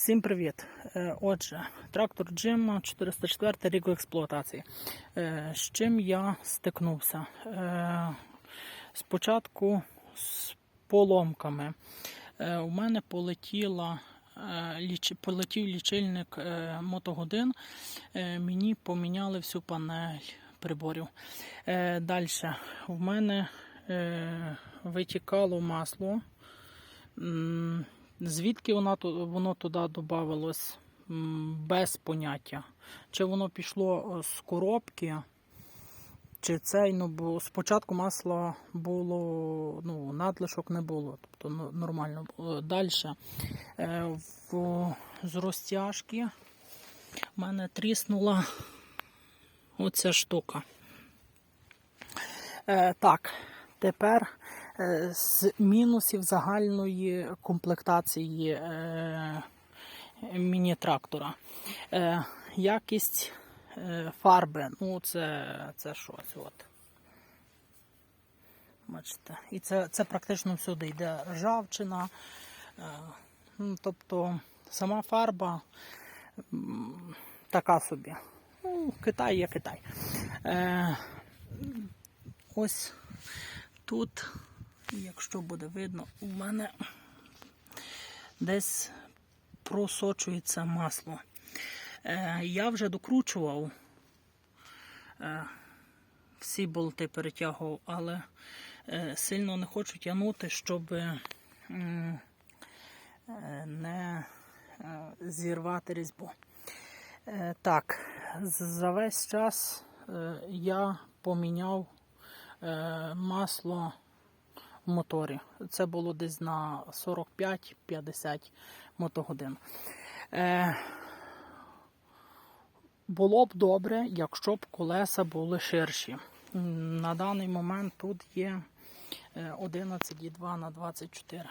Всім привіт! Е, Отже, трактор Джима 404 рік експлуатації. Е, З чим я стикнувся? Е, Спочатку з поломками. У мене полетіла, полетів лічильник мотогодин. Мені поміняли всю панель приборів. Далі в мене витікало масло. Звідки вона, воно туди додавалось без поняття. Чи воно пішло е, з коробки, чи цей, ну, бо спочатку масла було, ну, надлишок не було, тобто нормально. Далі в, з розтяжки в мене тріснула оця штука. Е, так, тепер е, з мінусів загальної комплектації е, міні-трактора. Е, якість е, фарби, ну це, це щось. От. Бачите, і це, це практично всюди йде ржавчина. Е, ну, тобто сама фарба така собі. Ну, Китай є Китай. Е, ось тут, якщо буде видно, у мене десь просочується масло. Е, я вже докручував, е, всі болти перетягував, але е, сильно не хочу тягнути, щоб е, не е, зірвати різьбу. Е, Так, за весь час е, я поміняв е, масло моторі. Це було десь на 45-50 мотогодин. Е, Було б добре, якщо б колеса були ширші. На даний момент тут є е, 11,2 на 24.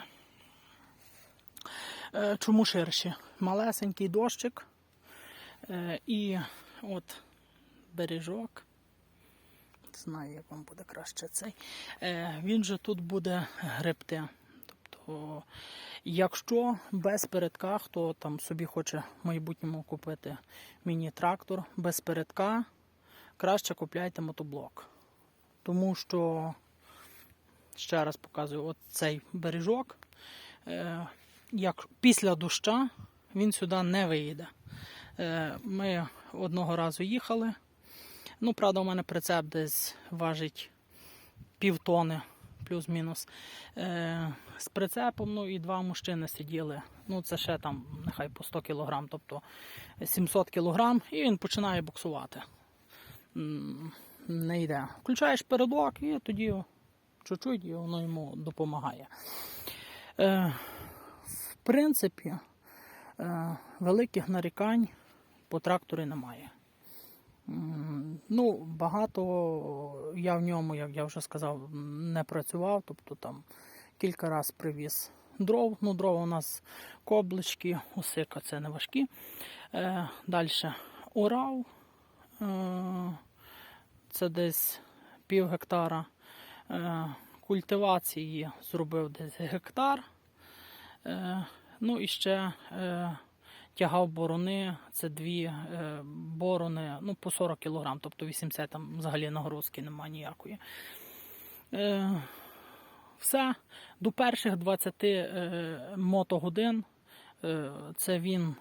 Е, Чому ширші? Малесенький дощик. Е, І от бережок. Знаю, як вам буде краще цей. Е, Він же тут буде гребти. Тобто, якщо без передка, хто там собі хоче в майбутньому купити міні-трактор без передка, краще купляйте мотоблок. Тому що, ще раз показую, от цей бережок, е, як після доща він сюди не виїде. Е, Ми одного разу їхали. Ну, правда, у мене прицеп десь важить півтони, плюс-мінус. Е, з прицепом, ну і два мужчини сиділи. Ну, це ще там, нехай по 100 кг, тобто 700 кг, і він починає буксувати. Не йде. Включаєш передок і тоді чуть-чуть і воно йому допомагає. Е, в принципі, е, великих нарікань по тракторі немає. Ну, багато я в ньому, як я вже сказав, не працював, тобто там кілька разів привіз дров. Ну, дрова у нас коблички, усика це не важкі. Е, Далі орав, е, це десь пів гектара. Е, культивації зробив десь гектар. Е, ну і ще е, тягав борони, це дві е, борони ну, по 40 кг, тобто 80 там взагалі нагрузки немає ніякої. Е, все. До перших 20 е, мотогодин це він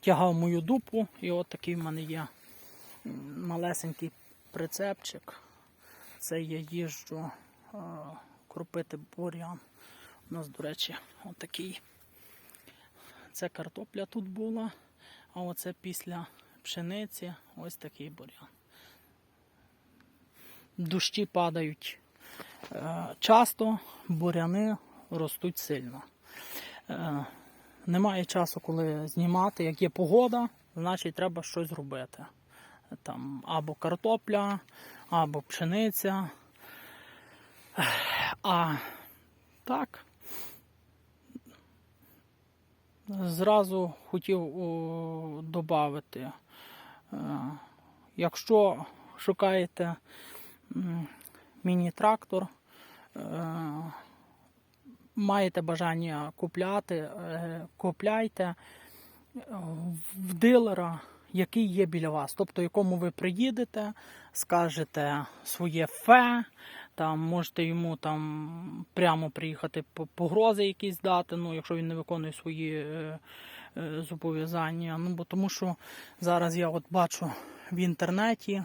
тягав мою дупу, і от такий в мене є малесенький прицепчик. Це я їжджу кропити бурян. У нас, до речі, отакий. Це картопля тут була, а оце після пшениці ось такий бурян. Дощі падають е, часто, буряни ростуть сильно. Е, немає часу, коли знімати. Як є погода, значить треба щось робити. Там або картопля, або пшениця. А так, зразу хотів додати, якщо шукаєте міні-трактор, е, маєте бажання купляти, е, купляйте е, в дилера, який є біля вас, тобто якому ви приїдете, скажете своє фе, там можете йому там прямо приїхати по- погрози якісь дати, ну, якщо він не виконує свої е, е, зобов'язання. Ну, бо тому що зараз я от бачу в інтернеті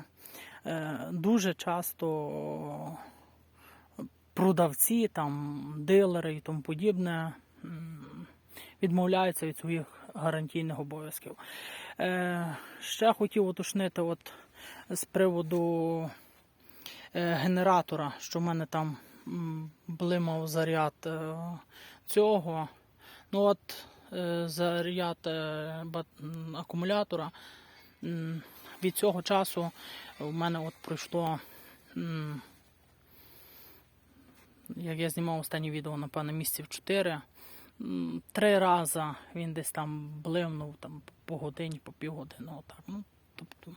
е, дуже часто продавці, там, дилери і тому подібне відмовляються від своїх гарантійних обов'язків. Е, ще хотів уточнити от, з приводу генератора, що в мене там блимав заряд е, цього. Ну от е, заряд е, акумулятора. Від цього часу в мене от пройшло. як я знімав останнє відео, напевно, місяців 4. Три рази він десь там блимнув там, по годині, по півгодини. Ну, тобто,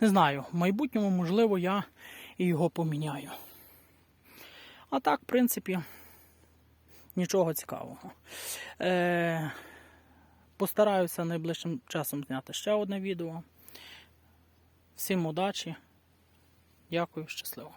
не знаю, в майбутньому, можливо, я і його поміняю. А так, в принципі, нічого цікавого. Е, постараюся найближчим часом зняти ще одне відео. Всім удачі. Дякую, щасливо.